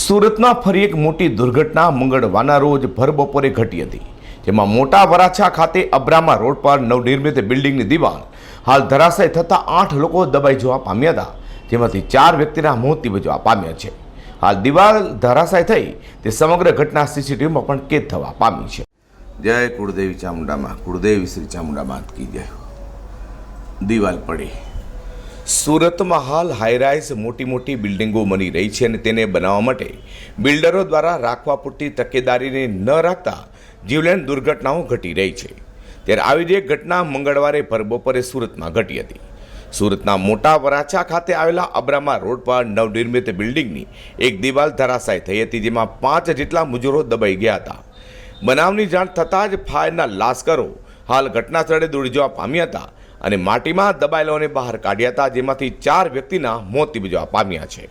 સુરતમાં ફરી એક મોટી દુર્ઘટના મંગળવારના રોજ ભર બપોરે ઘટી હતી, જેમાં મોટા વરાછા ખાતે અબ્રામા રોડ પર નવનિર્મિત બિલ્ડિંગની દિવાલ હાલ ધરાશય થતાં આઠ લોકો દબાઈ જવા પામ્યા હતા, જેમાંથી ચાર વ્યક્તિના મોત નિપજવા પામ્યા છે. હાલ દિવાલ ધરાશય થઈ તે સમગ્ર ઘટના સીસીટીવીમાં પણ કેદ થવા પામી છે. જય કુળદેવી ચામુંડામાં, કુળદેવી શ્રી ચામુંડામાં કી જય. દિવાલ પડી. સુરતમાં હાલ હાઈરાઇઝ મોટી મોટી બિલ્ડિંગો બની રહી છે અને તેને બનાવવા માટે બિલ્ડરો દ્વારા રાખવા પૂરતી તકેદારીને ન રાખતા જીવલેણ દુર્ઘટનાઓ ઘટી રહી છે. ત્યારે આવી જ એક ઘટના મંગળવારે ભર બપોરે સુરતમાં ઘટી હતી. સુરતના મોટા વરાછા ખાતે આવેલા અબ્રામા રોડ પર નવનિર્મિત બિલ્ડિંગની એક દિવાલ ધરાશાય થઈ હતી, જેમાં પાંચ જેટલા મજૂરો દબાઈ ગયા હતા. બનાવની જાણ થતાં જ ફાયરના લાશ્કરો હાલ ઘટના સ્થળે દોડી જવા પામ્યા હતા. અને માટીમાં દબાયેલાઓને બહાર કાઢ્યા હતા, જેમાંથી ચાર વ્યક્તિના મોત નિપજવા પામ્યા છે.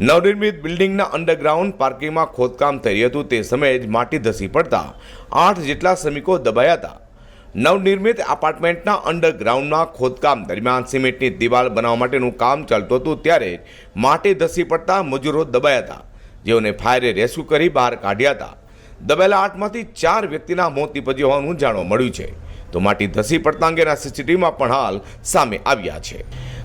નવનિર્મિત બિલ્ડિંગના અંડરગ્રાઉન્ડ પાર્કિંગમાં ખોદકામ રહ્યું હતું, તે સમયે જ માટી ધસી પડતા આઠ જેટલા શ્રમિકો દબાયા હતા. નવનિર્મિત એપાર્ટમેન્ટના અંડરગ્રાઉન્ડના ખોદકામ દરમિયાન સિમેન્ટની દિવાલ બનાવવા માટેનું કામ ચાલતું હતું, ત્યારે માટી ધસી પડતા મજૂરો દબાયા હતા, જેઓને ફાયરે રેસ્ક્યુ કરી બહાર કાઢ્યા હતા. દબાયેલા આઠમાંથી ચાર વ્યક્તિના મોત નીપજ્યા હોવાનું જાણવા મળ્યું છે. તો માટી ધસી પડતા અંગેના સીસીટીવીમાં પણ હાલ સામે આવ્યા છે.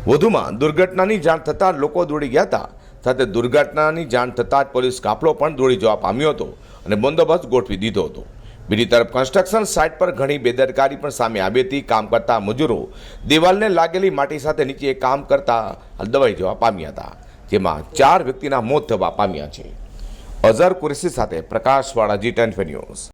વધુમાં દુર્ઘટનાની જાણ થતાં લોકો દોડી ગયા હતા. સાથે દુર્ઘટનાની જાણ થતાં જ પોલીસ કાફલો પણ દોડી જવા પામ્યો હતો અને બંદોબસ્ત ગોઠવી દીધો હતો. બીજી તરફ કન્સ્ટ્રક્શન સાઇટ પર ઘણી બેદરકારી પણ સામે આવી હતી. કામ કરતા મજૂરો દિવાલને લાગેલી માટી સાથે નીચે કામ કરતા દબાઈ જવા પામ્યા હતા, જેમાં ચાર વ્યક્તિના મોત થવા પામ્યા છે. અઝર કુરેશી સાથે પ્રકાશવાળા જી ટેન ન્યૂઝ.